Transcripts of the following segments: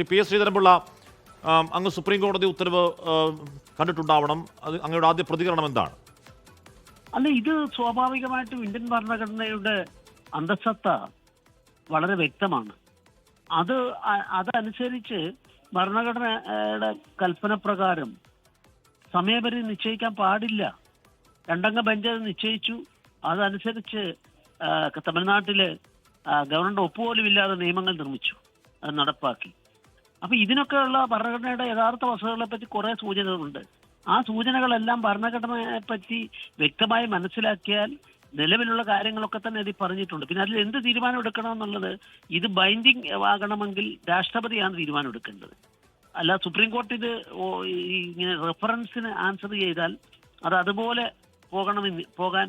Shri P S Sreedharan Pillai അങ്ങ് supreme കോടതി ഉത്തരവ് കണ്ടിട്ടുണ്ടാവണം. അത് അങ്ങയുടെ ആദ്യ പ്രതികരണം എന്താണ്? അല്ല ഇത് സ്വാഭാവികമായിട്ടും ഇന്ത്യൻ ഭരണഘടനയുടെ അന്തസത്ത വളരെ വ്യക്തമാണ്. അത് അതനുസരിച്ച് ഭരണഘടനയുടെ കൽപ്പന പ്രകാരം സമയപരിധി നിശ്ചയിക്കാൻ പാടില്ല. രണ്ടംഗ ബെഞ്ച് നിശ്ചയിച്ചു. അതനുസരിച്ച് തമിഴ്നാട്ടിലെ ഗവർണറുടെ ഒപ്പുപോലും ഇല്ലാതെ നിയമങ്ങൾ നിർമ്മിച്ചു. അത് നടപ്പാക്കി. അപ്പൊ ഇതിനൊക്കെയുള്ള ഭരണഘടനയുടെ യഥാർത്ഥ വസ്തുതകളെ പറ്റി കുറെ സൂചനകളുണ്ട്. ആ സൂചനകളെല്ലാം ഭരണഘടനയെ പറ്റി വ്യക്തമായി മനസ്സിലാക്കിയാൽ നിലവിലുള്ള കാര്യങ്ങളൊക്കെ തന്നെ ഇതിൽ പറഞ്ഞിട്ടുണ്ട്. പിന്നെ അതിൽ എന്ത് തീരുമാനം എടുക്കണം എന്നുള്ളത് ഇത് ബൈൻഡിങ് ആകണമെങ്കിൽ രാഷ്ട്രപതിയാണ് തീരുമാനം എടുക്കേണ്ടത് അല്ല സുപ്രീം കോടതി ഇത് ഇങ്ങനെ റെഫറൻസിന് ആൻസർ ചെയ്താൽ അത് അതുപോലെ പോകണമെന്ന് പോകാൻ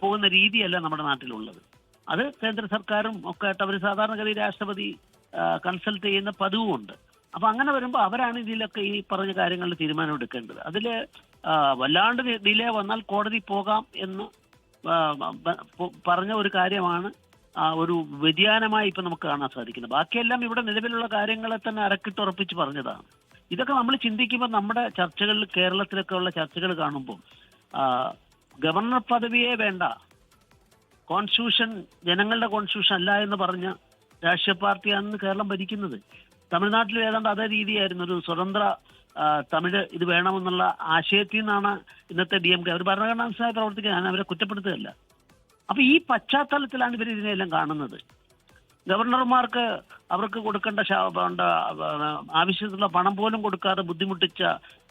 പോകുന്ന രീതിയല്ല നമ്മുടെ നാട്ടിലുള്ളത്. അത് കേന്ദ്ര സർക്കാരും ഒക്കെ ആയിട്ട് അവർ സാധാരണഗതി രാഷ്ട്രപതി കൺസൾട്ട് ചെയ്യുന്ന പതിവുമുണ്ട്. അപ്പൊ അങ്ങനെ വരുമ്പോൾ അവരാണ് ഇതിലൊക്കെ ഈ പറഞ്ഞ കാര്യങ്ങളിൽ തീരുമാനം എടുക്കേണ്ടത്. അതിൽ വല്ലാണ്ട് ഡിലേ വന്നാൽ കോടതി പോകാം എന്ന് പറഞ്ഞ ഒരു കാര്യമാണ് ഒരു വ്യതിയാനമായി ഇപ്പൊ നമുക്ക് കാണാൻ സാധിക്കുന്നത്. ബാക്കിയെല്ലാം ഇവിടെ നിലവിലുള്ള കാര്യങ്ങളെ തന്നെ അരക്കിട്ടുറപ്പിച്ച് പറഞ്ഞതാണ്. ഇതൊക്കെ നമ്മൾ ചിന്തിക്കുമ്പോൾ നമ്മുടെ ചർച്ചകളിൽ കേരളത്തിലൊക്കെ ഉള്ള ചർച്ചകൾ കാണുമ്പോൾ ഗവർണർ പദവിയെ വേണ്ട. കോൺസ്റ്റിറ്റ്യൂഷൻ ജനങ്ങളുടെ കോൺസ്റ്റിറ്റ്യൂഷൻ അല്ല എന്ന് പറഞ്ഞ രാഷ്ട്രീയ പാർട്ടിയാണ് കേരളം ഭരിക്കുന്നത്. തമിഴ്നാട്ടിൽ ഏതാണ്ട് അതേ രീതിയായിരുന്നു. ഒരു സ്വതന്ത്ര തമിഴ് ഇത് വേണമെന്നുള്ള ആശയത്തിൽ നിന്നാണ് ഇന്നത്തെ ഡി എം കെ. അവർ ഭരണഘടനാനുസരിച്ച് പ്രവർത്തിക്കുക ഞാൻ അവരെ കുറ്റപ്പെടുത്തുകയല്ല. അപ്പൊ ഈ പശ്ചാത്തലത്തിലാണ് ഇവർ ഇതിനെല്ലാം കാണുന്നത്. ഗവർണർമാർക്ക് അവർക്ക് കൊടുക്കേണ്ട ആവശ്യത്തിലുള്ള പണം പോലും കൊടുക്കാതെ ബുദ്ധിമുട്ടിച്ച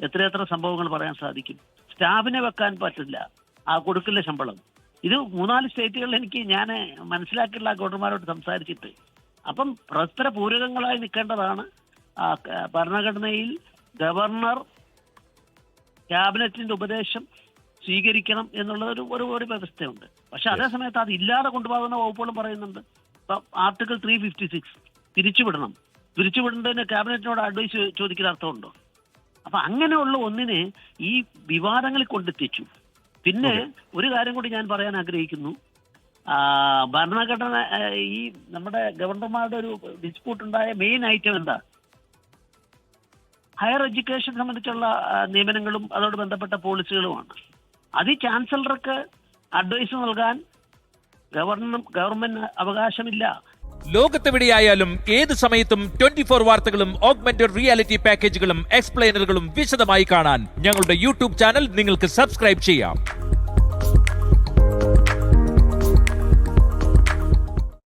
എത്രയെത്ര സംഭവങ്ങൾ പറയാൻ സാധിക്കും. സ്റ്റാഫിനെ വെക്കാൻ പറ്റില്ല. ആ കൊടുക്കില്ല ശമ്പളം. ഇത് മൂന്നാൽ സ്റ്റേറ്റുകളിൽ എനിക്ക് ഞാൻ മനസ്സിലാക്കിയുള്ള ഗവർണർമാരോട് സംസാരിച്ചിട്ട്. അപ്പം പരസ്പര പൂരകങ്ങളായി നിൽക്കേണ്ടതാണ്. ആ, ഭരണഘടനയിൽ ഗവർണർ ക്യാബിനറ്റിന്റെ ഉപദേശം സ്വീകരിക്കണം എന്നുള്ള ഒരു ഒരു ഒരു വ്യവസ്ഥയുണ്ട്. പക്ഷെ അതേ സമയത്ത് അത് ഇല്ലാതെ കൊണ്ടുപോകുന്ന വകുപ്പുകളും പറയുന്നുണ്ട്. ഇപ്പൊ ആർട്ടിക്കിൾ ത്രീ ഫിഫ്റ്റി സിക്സ് തിരിച്ചുവിടണം. തിരിച്ചുവിടേണ്ടതിന് ക്യാബിനറ്റിനോട് അഡ്വൈസ് ചോദിക്കുന്ന അർത്ഥമുണ്ടോ? അപ്പൊ അങ്ങനെയുള്ള ഒന്നിനെ ഈ വിവാദങ്ങളിൽ കൊണ്ടെത്തിച്ചു. പിന്നെ ഒരു കാര്യം കൂടി ഞാൻ പറയാൻ ആഗ്രഹിക്കുന്നു. ഭരണഘടന ഈ നമ്മുടെ ഗവർണർമാരുടെ ഒരു ഡിസ്പ്യൂട്ട് ഉണ്ടായ മെയിൻ ഐറ്റം എന്താ? ഹയർ എഡ്യൂക്കേഷൻ സംബന്ധിച്ചുള്ള നിയമനങ്ങളും അതോട് ബന്ധപ്പെട്ട പോളിസികളുമാണ് അത് ചാൻസലർക്ക് അഡ്വൈസ് നൽകാൻ ഗവർണർ ഗവൺമെന്റ് അവകാശമില്ല. ലോകത്തെവിടെയായാലും ഏത് സമയത്തും ട്വന്റി ഫോർ വാർത്തകളും ഓഗ്മെന്റഡ് റിയാലിറ്റി പാക്കേജുകളും എക്സ്പ്ലെയിനറുകളും വിശദമായി കാണാൻ ഞങ്ങളുടെ യൂട്യൂബ് ചാനൽ നിങ്ങൾക്ക് സബ്സ്ക്രൈബ് ചെയ്യാം.